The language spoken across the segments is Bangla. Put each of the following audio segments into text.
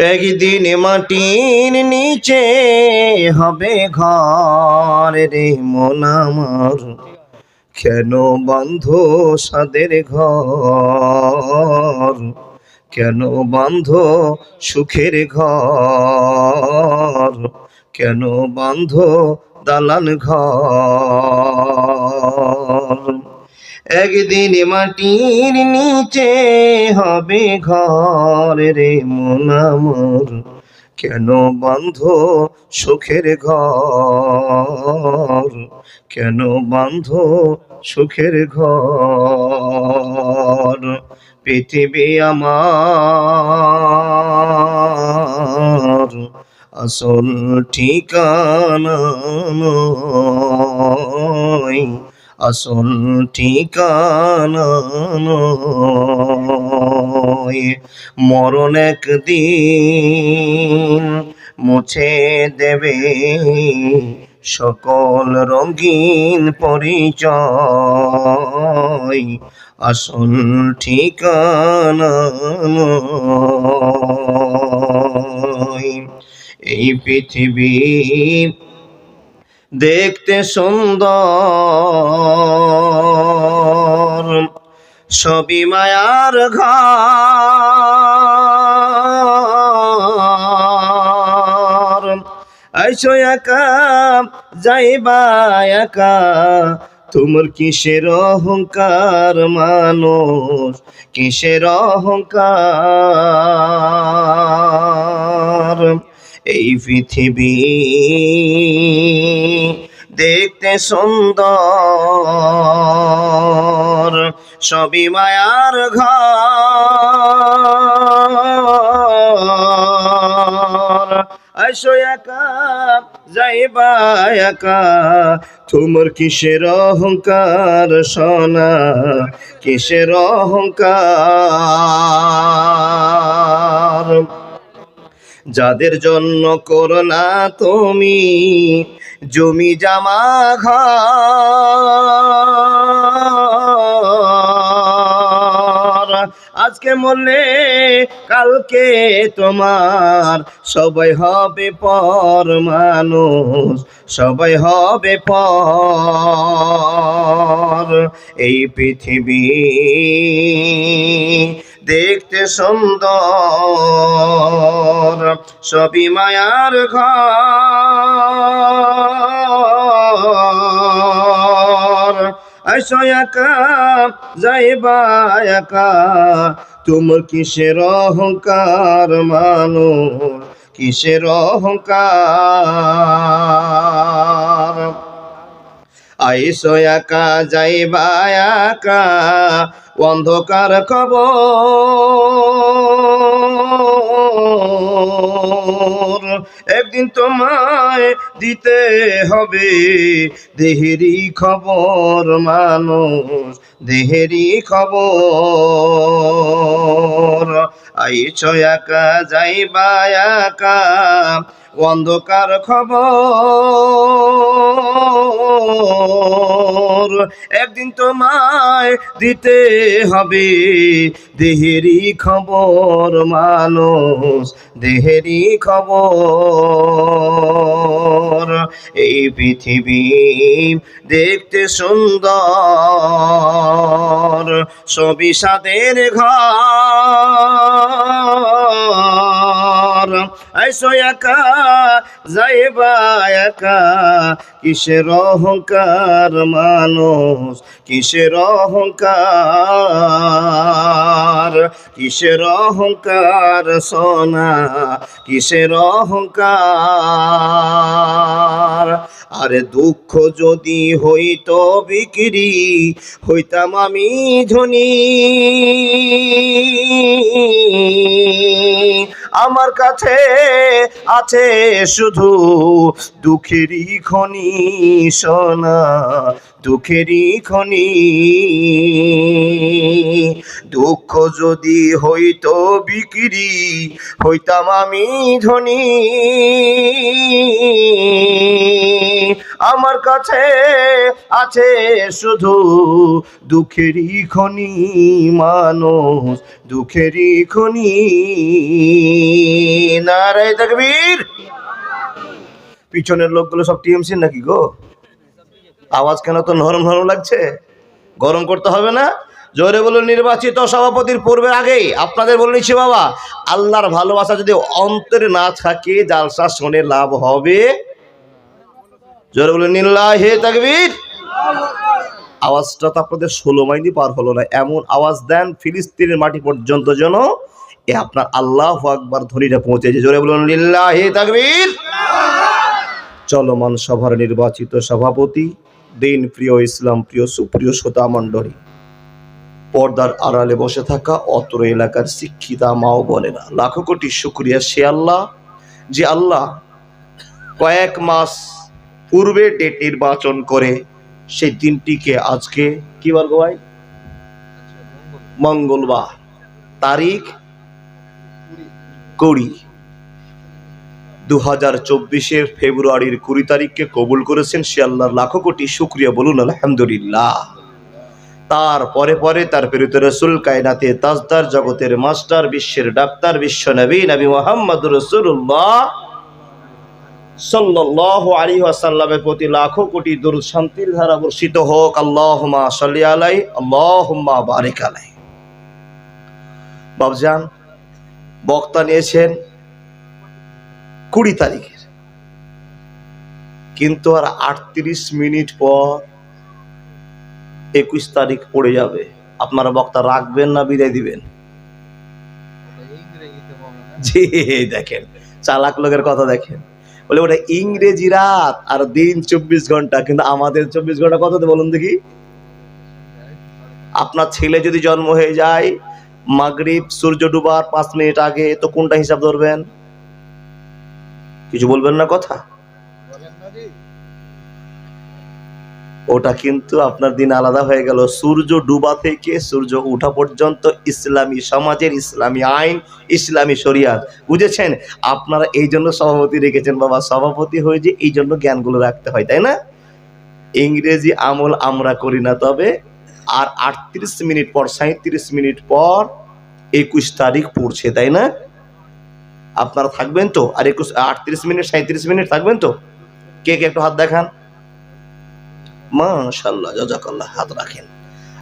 একদিন মাটির নিচে হবে ঘর রে মন আমার। কেন বন্ধ সাদের ঘর? কেন বন্ধ সুখের ঘর? কেন বন্ধ দালান ঘর? একদিন মাটির নিচে হবে ঘর রে মন আমার। কেন বন্ধ সুখের ঘর? কেন বন্ধ সুখের ঘর? পৃথিবী আমার আসল ঠিকানা নয়। আসল ঠিকানা মরণ একদিন মুছে দেবে সকল রঙিন পরিচয়। আসল ঠিকানা এই পৃথিবী দেখতে সুন্দর। সবই মায়ার ঘর। আইসো একা, যাইবা একা। তোমার কিসের অহংকার মানুষ? কিসের অহংকার? এই পৃথিবী দেখতে সুন্দর। সবই মায়ার ঘর। আইসো একা, যাইবা একা। তোমার কিসের অহংকার সোনা? কিসের অহংকার? যাদের জন্য করোনা তুমি জমি জামা ঘর। আজকে মরলে কালকে তোমার সবাই হবে পর মানুষ সবাই হবে পর। এই পৃথিবী দেখতে সুন্দর। সবই মায়ার ঘর। তোমার কিসের অহংকার মানুষ? কিসের অহংকার? আইসো একা যাইবা একা, অন্ধকার খবর একদিন তোমায় দিতে হবে দেহেরি খবর, মানুষ দেহেরি খবর। আইসো একা যাইবা একা, অন্ধকার খবর। একদিন তোমায় দিতে হবে। দেহেরি খবর মানুষ দেহেরি খবর। এই পৃথিবী দেখতে সুন্দর সবই সাদের ঘর। আইসো একা, যাইবা একা কিসের অহংকার মানুষ? কিসের অহংকার? কিসের অহংকার সোনা? কিসের অহংকার? আরে দুঃখ যদি হইত বিক্রি, হইতাম আমি ধনী। আমার কাছে আছে শুধু দুঃখেরই খনি। সোনা দুঃখেরই খনি। দুঃখ যদি হইতো বিক্রি, হইতাম আমি ধনী। আমার কাছে আছে শুধু দুঃখেরই খনি, মানুষ দুঃখেরই খনি। নারায় তাকবীর। পিছনের লোকগুলো সব টিএমসি নাকি গো? আওয়াজ কেন তো নরম নরম লাগছে? গরম করতে হবে না? জোরে বলুন, নির্বাচিত সভাপতির পূর্বের আগেই আপনাদের বলে নিচ্ছি বাবা, আল্লাহর ভালোবাসা যদি অন্তরে না থাকে, জালসা শুনে লাভ হবে। জোরে বলুন, নিল্লাহে তাকবীর। আওয়াজটা তো আপনাদের ষোলো মাইলই পার হলো না। এমন আওয়াজ দেন ফিলিস্তিনের মাটি পর্যন্ত যেন এ আপনার আল্লাহ আকবার ধ্বনিটা পৌঁছেছে। জোরে বলুন লিল্লাহে তাকবীর। চলমান সভার নির্বাচিত সভাপতি দিন প্রিয় ইসলাম প্রিয় সুপ্রিয় শ্রোতা মণ্ডলী। পর্দার আড়ালে বসে থাকা অত্র এলাকার শিক্ষিতা মাও বলে না লাখো কোটি শুক্রিয়া সে আল্লাহ যে আল্লাহ কয়েক মাস পূর্বে ডেট নির্বাচন করে সেই দিনটিকে আজকে কি গো ভাই? মঙ্গলবার। তারিখ কুড়ি। দু হাজার চব্বিশের ফেব্রুয়ারির কুড়ি তারিখকে কবুল করেছেন সে আল্লাহর লাখো কোটি শুক্রিয়া বলুন, আলহামদুলিল্লাহ। তার পরে পরে তার প্রেরিত রসুল, কায়নাতে তাজদার, জগতের মাস্টার, বিশ্বের ডাক্তার, বিশ্ব নবী নবী মোহাম্মদ রসুল্লাহ প্রতি লাখো কোটি ধারা বর্ষিত আলাই বক্তা নিয়েছেন কুড়ি তারিখের। কিন্তু আর আটত্রিশ মিনিট পর একুশ তারিখ পড়ে যাবে। আপনারা বক্তা রাখবেন না, বিদায় দিবেন? জি, দেখেন, চালাক লোকের কথা দেখেন। বলে ওটা ইংরেজি রাত আর দিন চব্বিশ ঘণ্টা, কিন্তু আমাদের চব্বিশ ঘণ্টা কত বলুন দেখি? আপনার ছেলে যদি জন্ম হয়ে যায়, মাগরিব, সূর্য ডুবার পাঁচ মিনিট আগে, তো কোনটা হিসাব ধরবেন? কিছু বলবেন না কথা? ওটা কিন্তু আপনার দিন আলাদা হয়ে গেল। সূর্য ডুবা থেকে সূর্য ওঠা পর্যন্ত ইসলামী সমাজের ইসলামী আইন ইসলামী শরিয়াত। বুঝেছেন? আপনারা এই জন্য সভাপতি রেখেছেন বাবা। সভাপতি হয়ে যে এই জন্য জ্ঞানগুলো রাখতে হয় তাই না? ইংরেজি আমল আমরা করি না তবে আর আটত্রিশ মিনিট পর সাঁত্রিশ মিনিট পর একুশ তারিখ পড়ছে তাই না? আপনারা থাকবেন তো? আর একুশ, আটত্রিশ মিনিট সাঁত্রিশ মিনিট থাকবেন তো? কে কে একটু হাত দেখান। মাশাল্লাহ জাজাকাল্লাহ, হাত রাখেন।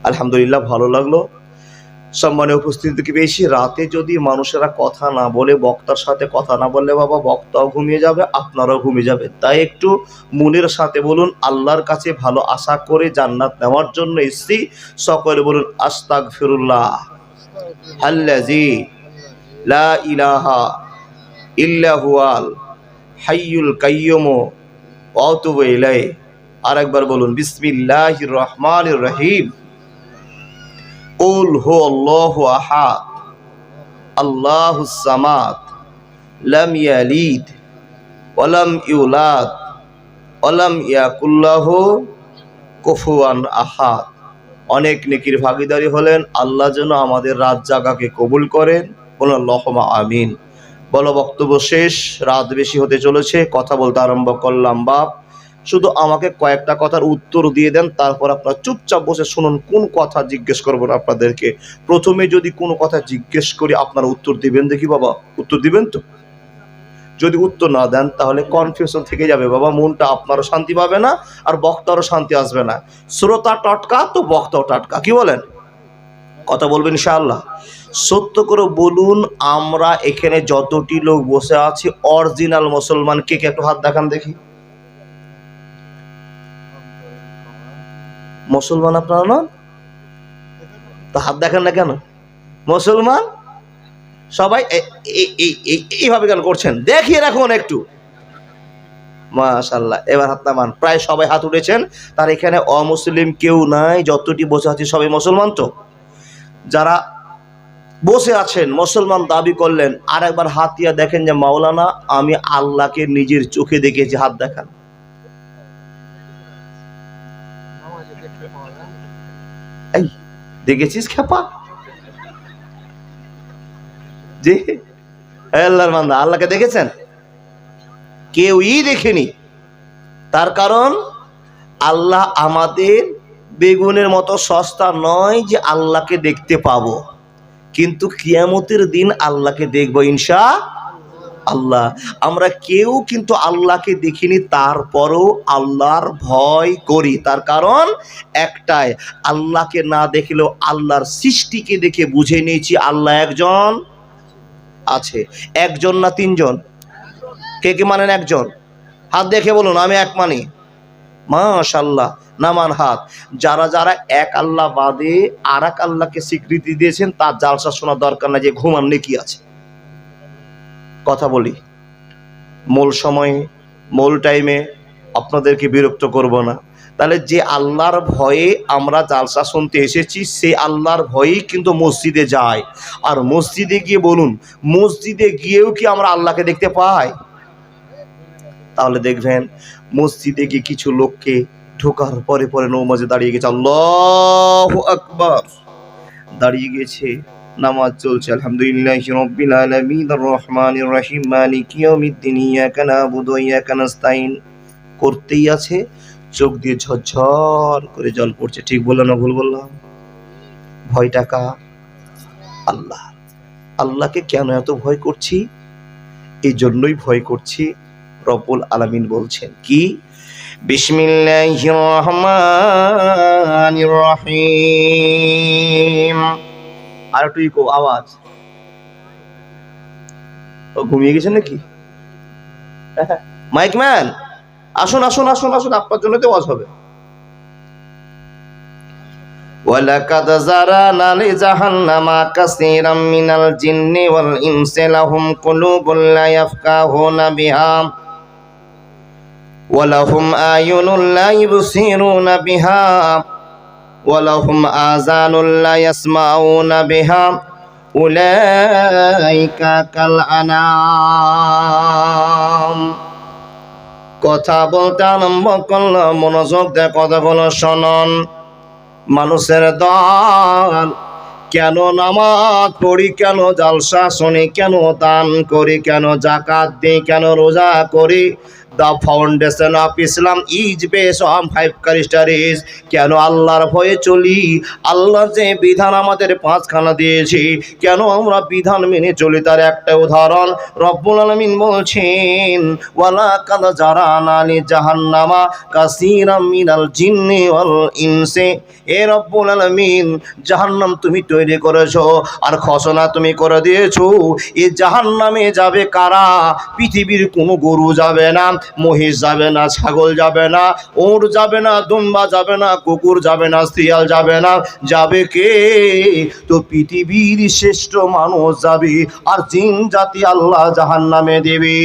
আলহামদুলিল্লাহ, ভালো লাগল। সম্মানে উপস্থিতি পেয়েছি রাতে যদি মানুষেরা কথা না বলে, বক্তার সাথে কথা না বললে, বাবা, বক্তাও ঘুমিয়ে যাবে, আপনারাও ঘুমিয়ে যাবে। তাই একটু মনের সাথে বলুন, আল্লাহর কাছে ভালো আশা করে জান্নাত নেওয়ার জন্য এসছি। সকলে বলুন আস্তাক ফিরুল্লাহ আল্লাজি লা ইলাহা ইল্লাহুয়াল হাইয়ুল কাইয়মো অতুব ইলাই আরেকবার বলুন বিসমিল্লাহ রহমান রহিম। উল হু আল্লাহ আহাদ আল্লাহ সামাদ, লাম ইয়ালিদ ওলাম ইউলাদ ওলাম ইয়াকুল্লাহ কফুয়ান আহাদ। অনেক নেকির ভাগিদারি হলেন, আল্লাহ যেন আমাদের রাত জাগাকে কবুল করেন। কোন লহমা আমিন। বলো, বক্তব্য শেষ, রাত বেশি হতে চলেছে, কথা বলতে আরম্ভ করলাম, বাপ। শুধু আমাকে কয়েকটা কথার উত্তর দিয়ে দেন, তারপর আপনারা চুপচাপ বসে শুনুন, কোন কথা জিজ্ঞেস করব না আপনাদেরকে। প্রথমে যদি কোনো কথা জিজ্ঞেস করি, আপনারা উত্তর দিবেন দেখি, বাবা। উত্তর দিবেন তো? যদি উত্তর না দেন, তাহলে কনফিউশন থেকে যাবে, বাবা। মনটা আপনারও শান্তি পাবে না, আর বক্তারও শান্তি আসবে না। শ্রোতা টটকা, তো বক্তাও টাটকা, কি বলেন? কথা বলবেন ইনশাআল্লাহ। সত্য করে বলুন, আমরা এখানে যতটি লোক বসে আছি, অরিজিনাল মুসলমান কে কে? একটু হাত দেখান দেখি। মুসলমান আপনারা না তো হাত দেখেন না কেন? মুসলমান? সবাই এইভাবে কেন করছেন? দেখিয়ে রাখুন একটু। মাশাল্লাহ এবার হাত নামান। প্রায় সবাই হাত উঠেছেন, তার এখানে অমুসলিম কেউ নাই, যতটি বসে আছে সবাই মুসলমান তো? যারা বসে আছেন, মুসলমান দাবি করলেন আর একবার হাতিয়া দেখেন যে মাওলানা, আমি আল্লাহকে নিজের চোখে দেখেছি হাত দেখান। দেখেছিস খেপা? যে আল্লাহর বান্দা, আল্লাহকে দেখেছেন? কেউই দেখেনি। তার কারণ, আল্লাহ আমাদের বেগুনের মতো সস্তা নয় যে আল্লাহকে দেখতে পাবো। কিন্তু কিয়ামতের দিন আল্লাহকে দেখব ইনশা আল্লাহ। আমরা কেউ কিন্তু আল্লাহকে দেখিনি, তারপরও আল্লাহর ভয় করি। তার কারণ একটাই, আল্লাহকে না দেখলেও আল্লাহর সৃষ্টিকে দেখে বুঝে নিয়েছি আল্লাহ একজন আছে। একজন না তিনজন? কে কে মানেন একজন? হাত দেখে বলুন, আমি এক মানি। মাশাল্লাহ নামান হাত। যারা যারা এক আল্লাহ বাদে আর এক আল্লাহকে স্বীকৃতি দিয়েছেন, তার জালসা শোনার দরকার না যে ঘুমান কি আছে। কথা বলি, মূল সময়ে, মূল টাইমে আপনাদেরকে বিরক্ত করব না। তাহলে যে আল্লাহর ভয়ে আমরা জালসা শুনতে এসেছি, সে আল্লাহর ভয়েই কিন্তু মসজিদে যায়। আর মসজিদে গিয়ে বলুন, মসজিদে গিয়েও কি আমরা আল্লাহকে দেখতে পাই? তাহলে দেখবেন মসজিদে গিয়ে কিছু লোককে ঢোকার পরে পরে নৌমাজে দাঁড়িয়ে গেছে। আল্লাহ আকবার। দাঁড়িয়ে গেছে, নামাজ চলছে। আলহামদুলিল্লাহ রব্বিল আলামিন। রহমানির রহিম। মালিক ইয়াউমিদ্দিন। ইয়াকা নাবুদু ওয়া ইয়াকা নাস্তাইন করতেই আছে, চোখ দিয়ে ঝরঝর করে জল পড়ছে। ঠিক বললাম না ভুল বললাম? ভয় টাকা আল্লাহ। আল্লাহকে কেন এত ভয় করছি? এই জন্যই ভয় করছি রব্বুল আলামিন বলছেন কি বিসমিল্লাহির রহমানির রহিম আর একটু ইকো আওয়াজ ও ঘুমিয়ে গেছে নাকি মাইক ম্যান আসুন আসুন আসুন আসুন আপনার জন্য তো আওয়াজ হবে ولقد زرعنا لجهنم كثيرا من الجن والإنس لهم قلوب لا يفقهون بها ولهم أعين لا يبصرون بها ولهم آذان لا يسمعون بها أولئك كالأنعام কথা বলতে আরম্ভ করলো মনোযোগ দিয়ে কথাগুলো শোনন মানুষের দল কেন নামাজ পড়ি কেন জালসা শুনি কেন দান করি কেন জাকাত দিই কেন রোজা করি the foundation of Islam is base on five characteristics কেন আল্লাহর ভয়ে চলি? আল্লাহ যে বিধান আমাদের পাঁচখানা দিয়েছি। কেন আমরা বিধান মেনে চলি? তার একটা উদাহরণ রব্বুল আলমিন বলছেন, ওয়ালা কাদা যারা নালি জাহান্নামা কাসিরাম মিনাল জিন্নি ওয়াল ইনসে। এ রব্বুল আলমিন, জাহান্নাম তুমি তৈরি করেছ আর খসনা তুমি করে দিয়েছ। এ জাহান্নামে যাবে কারা? পৃথিবীর কোনো গরু যাবে না। মহিষ যাবে না, ছাগল যাবে না, ওর যাবে না, দুম্বা যাবে না, কুকুর যাবে না, শিয়াল যাবে না। যাবে কে? তো পৃথিবীর শ্রেষ্ঠ মানুষ যাবে আর জিন জাতি আল্লাহ জাহান্নামে দেবে।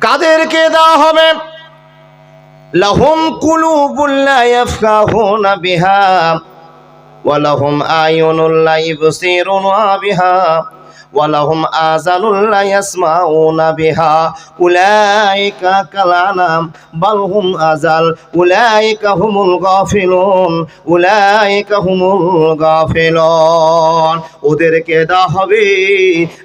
কাদেরকে দেওয়া হবে? লাহুম কুলুবুল্লা ইয়াফকাহুনা বিহা আয়ুনুল্লা ইবসিরুনা বিহা। ওয়ালাহুম আজানুল্লা ইয়াসমাউনা বিহা, উলাইকা কালানাম বালহুম আজাল উলাইকা হুমুল গাফিলুন, উলাইকা হুমুল গাফিলুন। ওদেরকে দেওয়া হবে,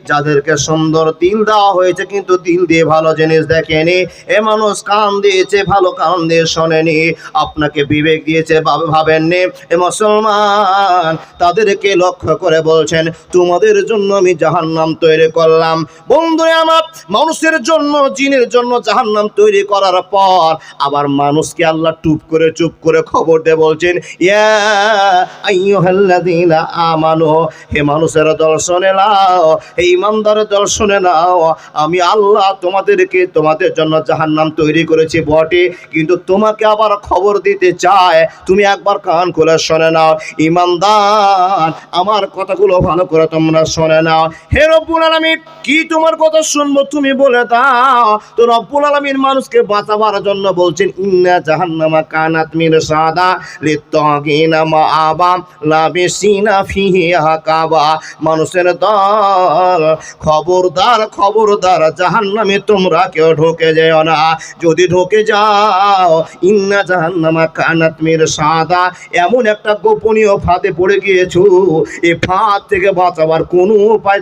যাদেরকে সুন্দর দিল দেওয়া হয়েছে, কিন্তু দিল দিয়ে ভালো জিনিস দেখেনি, এ মানুষ কান দিয়েছে, ভালো কান দিয়ে শোনেনি, আপনাকে বিবেক দিয়েছে ভাবেননি। এ মুসলমান, তাদেরকে লক্ষ্য করে বলছেন, তোমাদের জন্য আমি জাহান্নাম তৈরি করলাম। বন্ধুরে আমার, মানুষের জন্য, জিনের জন্য জাহান্নাম তৈরি করার পর আবার মানুষকে আল্লাহ টুপ করে, চুপ করে খবর দিয়ে বলছেন, ইয়া আমানু, হে মানুষের দল শুনে নাও, হে ইমানদারের দল শুনে নাও, আমি আল্লাহ তোমাদেরকে তোমাদের জন্য জাহান্নাম তৈরি করেছি বটে, কিন্তু তোমাকে আবার খবর দিতে চায়, তুমি একবার কান খুলে শুনে নাও। ইমানদার, আমার কথাগুলো ভালো করে তোমরা শোনে নাও। হে রব্বুল আলামিন, কি তোমার কথা শুনব তুমি বলে দাও। তো রব্বুল আলামিন মানুষকে বাঁচাবার জন্য বলছেন, ইন্না জাহান্নামা কানাত মির সাদা লিত্তাগিনা মাআবা লাবিসিনা ফিহা কাবা মানুষের দল, খবরদার খবরদার, জাহান্নামে তোমরা কেউ ঢোকে যেও না। যদি ঢোকে যাও, ইন্না জাহান্নামা কানাত মির সাদা। এমন একটা গোপনীয় ফাঁদে পড়ে গিয়েছো, এ ফাঁদ থেকে বাঁচাবার কোনো উপায়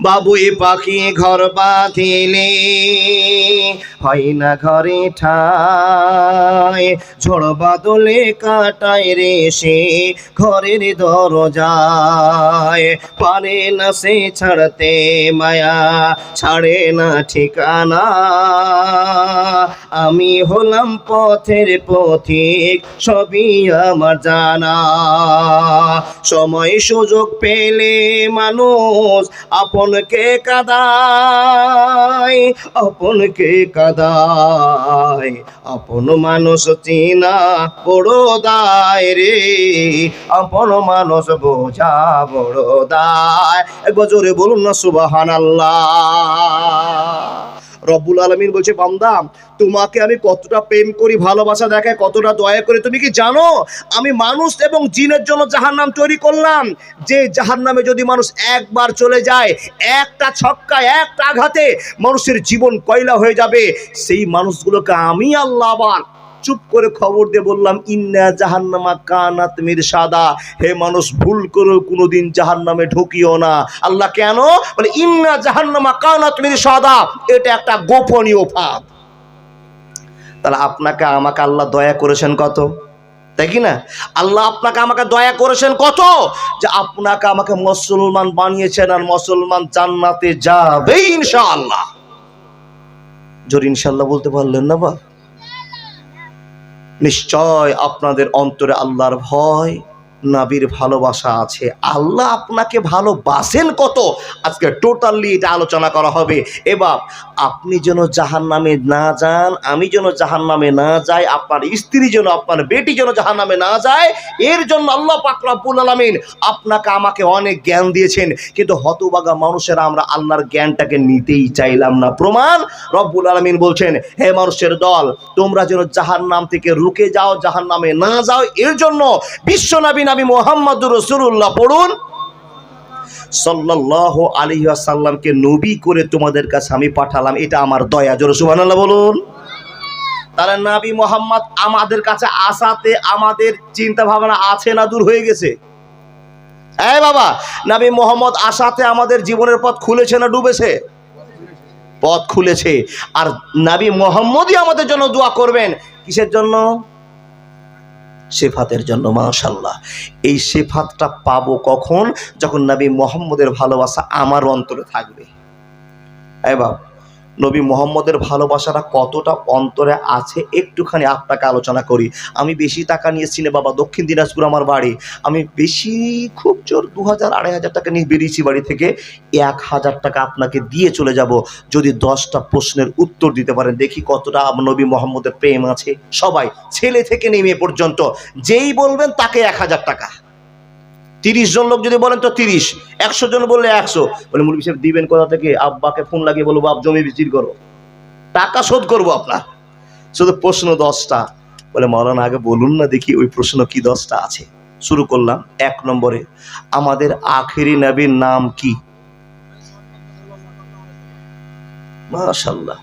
বাবুই পাখি ঘর বাঁধিলে, হয় না ঘরে ঠাই। ঝড় বাদলে কাটায় রে সে ঘরের দরজায়। পারে না সে ছাড়তে মায়া, ছাড়ে না ঠিকানা। আমি হলাম পথের পথিক, সবই আমার জানা। সময় সুযোগ পেলে মানুষ আপনকে কাদায় আপনকে কাদায়। আপন মানুষ চিনা বড় দায় রে, আপন মানুষ বোঝা বড় দায়। একবার জোরে বলুন না সুবাহান রব্বুল আলমিন বলছে বামদাম তোমাকে আমি কতটা প্রেম করি, ভালোবাসা দেখায়, কতটা দয়া করে, তুমি কি জানো? আমি মানুষ এবং জিনের জন্য জাহান্নাম তৈরি করলাম। যে জাহান্নামে যদি মানুষ একবার চলে যায়, একটা ছক্কা, একটা আঘাতে মানুষের জীবন কয়লা হয়ে যাবে। সেই মানুষগুলোকে আমি আল্লাহ আবার চুপ করে খবর দিয়ে বললাম, ইন্না জাহান্নামা কানাত মির সাদা হে মানুষ, ভুল করেও কোনোদিন জাহান্নামে ঢুকিও না। আল্লাহ কেন? বলে, ইন্না জাহান্নামা কানাত মির সাদা এটা একটা গোপনীয় ফাঁদ তাহলে আপনাকে, আমাকে আল্লাহ দয়া করেছেন কত? তাই কি না? আল্লাহ আপনাকে, আমাকে দয়া করেছেন কত? যে আপনাকে, আমাকে মুসলমান বানিয়েছেন আর মুসলমান জান্নাতে যাবে ইনশাআল্লাহ। জোর ইনশাআল্লাহ বলতে পারলেন না বা? নিশ্চয় আপনাদের অন্তরে আল্লাহর ভয় নাবির ভালোবাসা আছে। আল্লাহ আপনাকে ভালোবাসেন কত? আজকে টোটালি এটা আলোচনা করা হবে। এবার, আপনি যেন জাহান নামে না যান, আমি যেন জাহান নামে না যাই, আপনার স্ত্রী যেন আপনার বেটি যেন জাহান নামে না যায়, এর জন্য আল্লাহ পাক রব্বুল আলামিন আপনাকে আমাকে অনেক জ্ঞান দিয়েছেন। কিন্তু হতবাগা মানুষেরা আমরা আল্লাহর জ্ঞানটাকে নিতেই চাইলাম না। প্রমাণ, রব্বুল আলামিন বলছেন, হে মানুষের দল, তোমরা যেন জাহান নাম থেকে রুকে যাও জাহান নামে না যাও। এর জন্য বিশ্ব নবী মোহাম্মদুর রসুল্লাহ পড়ুন। সাল্লাল্লাহু আলাইহি ওয়াসাল্লামকে নবী করে তোমাদের কাছে আমি পাঠালাম, এটা আমার দয়া। জোরে সুবহানাল্লাহ বলুন। তাহলে নবী মোহাম্মদ আমাদের কাছে আসাতে আমাদের চিন্তা ভাবনা আছে না দূর হয়ে গেছে? এই বাবা, নবী মোহাম্মদ আসাতে আমাদের জীবনের পথ খুলেছে না ডুবেছে? পথ খুলেছে। আর নবী মোহাম্মদই আমাদের জন্য দোয়া করবেন। কিসের জন্য? শেফাতের জন্য মাশাল্লাহ এই শেফাতটা পাবো কখন? যখন নবী মোহাম্মদের ভালোবাসা আমার অন্তরে থাকবে। এবার নবী মোহাম্মদের ভালোবাসাটা কতটা অন্তরে আছে? একটুখানি আপনাকে আলোচনা করি। আমি বেশি টাকা নিয়েছিলে বাবা দক্ষিণ দিনাজপুর আমার বাড়ি, আমি বেশি খুব জোর দু হাজার আড়াই হাজার টাকা নিয়ে বেরিয়েছি বাড়ি থেকে। এক হাজার টাকা আপনাকে দিয়ে চলে যাব। যদি দশটা প্রশ্নের উত্তর দিতে পারেন, দেখি কতটা নবী মোহাম্মদের প্রেম আছে। সবাই, ছেলে থেকে নেমে পর্যন্ত। যেই বলবেন তাকে এক হাজার টাকা। তিরিশ জন লোক যদি বলেন তো তিরিশ, একশো জন বললে একশো। বলে মুরগি সাহেব, দিবেন কোথা থেকে? আব্বাকে ফোন লাগিয়ে বলব আব জমি বিচির করো। টাকা শোধ করব আপনার। শুধু প্রশ্ন দশটা। বলে, মৌলানা, আগে বলুন না দেখি ওই প্রশ্ন কি দশটা আছে? শুরু করলাম এক নম্বরে। আমাদের আখেরি নবীর নাম কি? মাশাল্লাহ